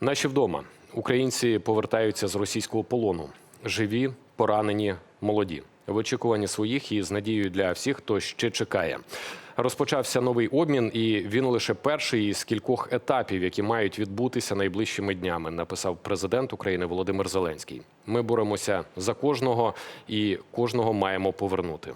Наші вдома українці повертаються з російського полону. Живі, поранені, молоді. В очікуванні своїх і з надією для всіх, хто ще чекає. Розпочався новий обмін, і він лише перший із кількох етапів, які мають відбутися найближчими днями. Написав президент України Володимир Зеленський. Ми боремося за кожного, і кожного маємо повернути.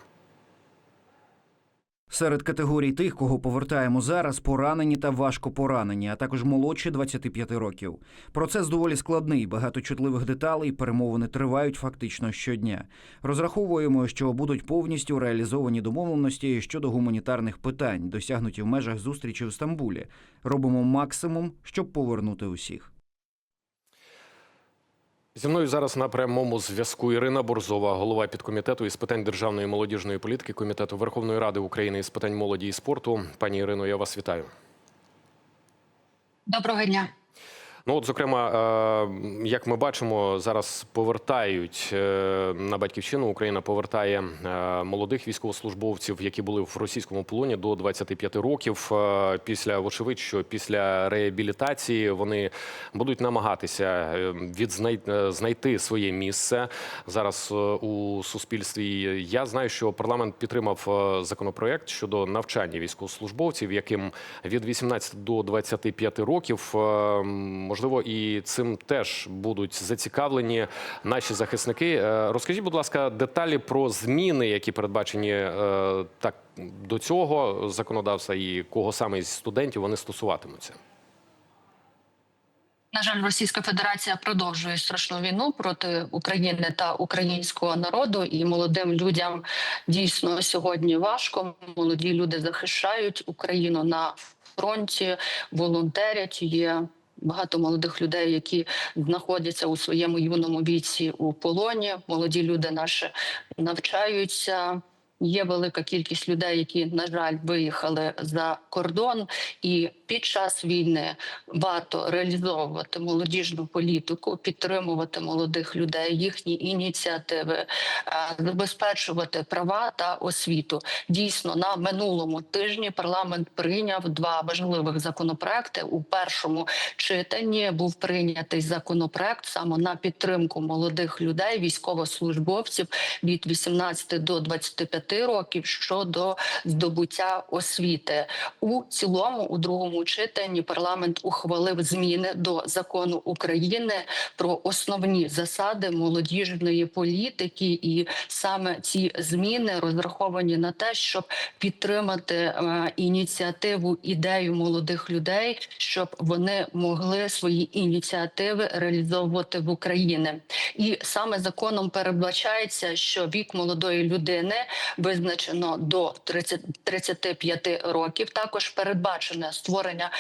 Серед категорій тих, кого повертаємо зараз, поранені та важко поранені, а також молодші 25 років. Процес доволі складний, багато чутливих деталей, перемовини тривають фактично щодня. Розраховуємо, що будуть повністю реалізовані домовленості щодо гуманітарних питань, досягнуті в межах зустрічі в Стамбулі. Робимо максимум, щоб повернути усіх. Зі мною зараз на прямому зв'язку Ірина Борзова, голова підкомітету із питань державної молодіжної політики комітету Верховної Ради України із питань молоді і спорту. Пані Ірино, я вас вітаю. Доброго дня. Ну, от, зокрема, е, як ми бачимо, зараз повертають е, на батьківщину. Україна повертає е, молодих військовослужбовців, які були в російському полоні до 25 років. Після вочевидь, що після реабілітації вони будуть намагатися відзнай- знайти своє місце зараз у суспільстві. Я знаю, що парламент підтримав законопроект щодо навчання військовослужбовців, яким від 18 до 25 років. Можливо, і цим теж будуть зацікавлені наші захисники. Е, Розкажіть, будь ласка, деталі про зміни, які передбачені е, так до цього законодавства, і кого саме із студентів вони стосуватимуться. На жаль, Російська Федерація продовжує страшну війну проти України та українського народу, і молодим людям дійсно сьогодні важко. Молоді люди захищають Україну на фронті, волонтерять. Є багато молодих людей, які знаходяться у своєму юному віці у полоні. Молоді люди наші навчаються. Є велика кількість людей, які на жаль виїхали за кордон, і під час війни варто реалізовувати молодіжну політику, підтримувати молодих людей, їхні ініціативи, е, забезпечувати права та освіту. Дійсно, на минулому тижні парламент прийняв два важливих законопроекти. У першому читанні був прийнятий законопроект саме на підтримку молодих людей, військовослужбовців від 18 до 25 років щодо здобуття освіти. У цілому, у другому читанні, парламент ухвалив зміни до закону України про основні засади молодіжної політики, і саме ці зміни розраховані на те, щоб підтримати е, ініціативу ідею молодих людей, щоб вони могли свої ініціативи реалізовувати в Україні. І саме законом передбачається, що вік молодої людини визначено до 30, 35 років. Також передбачене створення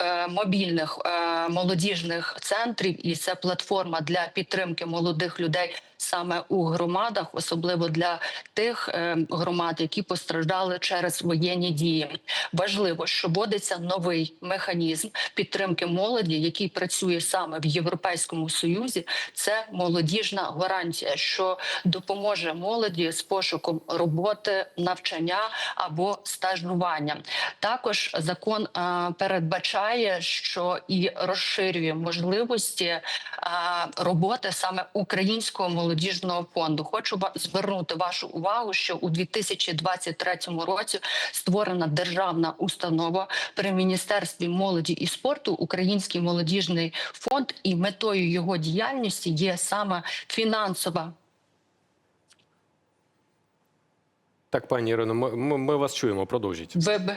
е, мобільних е, молодіжних центрів, і це платформа для підтримки молодих людей. Саме у громадах, особливо для тих е, громад, які постраждали через воєнні дії, важливо, що вводиться новий механізм підтримки молоді, який працює саме в Європейському Союзі. Це молодіжна гарантія, що допоможе молоді з пошуком роботи, навчання або стажування. Також закон е, передбачає, що і розширює можливості е, роботи саме українського молодіжного фонду. Хочу звернути вашу увагу, що у 2023 році створена державна установа при міністерстві молоді і спорту Український молодіжний фонд, і метою його діяльності є саме фінансова Так, пані Ірино, ми, ми, вас чуємо. Продовжіть. ВБ.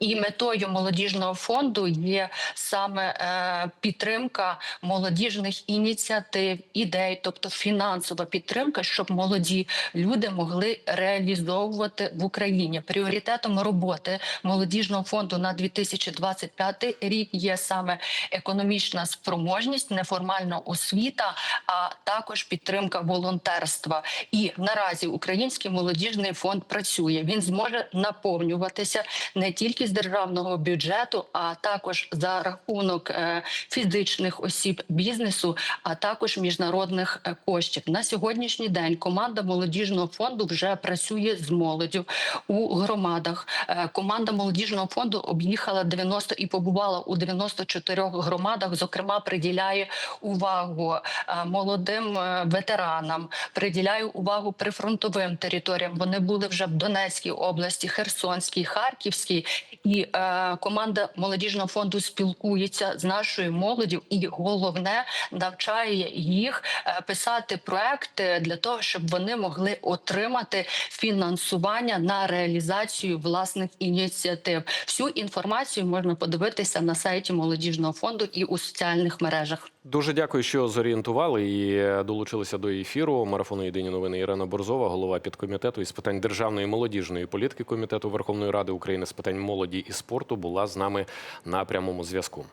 І метою молодіжного фонду є саме е, підтримка молодіжних ініціатив, ідей, тобто фінансова підтримка, щоб молоді люди могли реалізовувати в Україні. Пріоритетом роботи молодіжного фонду на 2025 рік є саме економічна спроможність, неформальна освіта, а також підтримка волонтерства. І наразі Український молодіжний фонд працює. Він зможе наповнюватися не тільки тільки з державного бюджету, а також за рахунок е, фізичних осіб бізнесу, а також міжнародних е, коштів. На сьогоднішній день команда молодіжного фонду вже працює з молоддю у громадах. Е, Команда молодіжного фонду об'їхала 90 і побувала у 94 громадах. Зокрема, приділяє увагу молодим ветеранам, приділяє увагу прифронтовим територіям. Вони були вже в Донецькій області, Херсонській, Харківській, і е, команда молодіжного фонду спілкується з нашою молоддю, і головне навчає їх е, писати проекти для того, щоб вони могли отримати фінансування на реалізацію власних ініціатив. Всю інформацію можна подивитися на сайті молодіжного фонду і у соціальних мережах. Дуже дякую, що зорієнтували і е, долучилися до ефіру. Марафону Єдині новини Ірина Борзова, голова підкомітету із питань державної молодіжної політики комітету Верховної Ради України з питань молоді і спорту, була з нами на прямому зв'язку.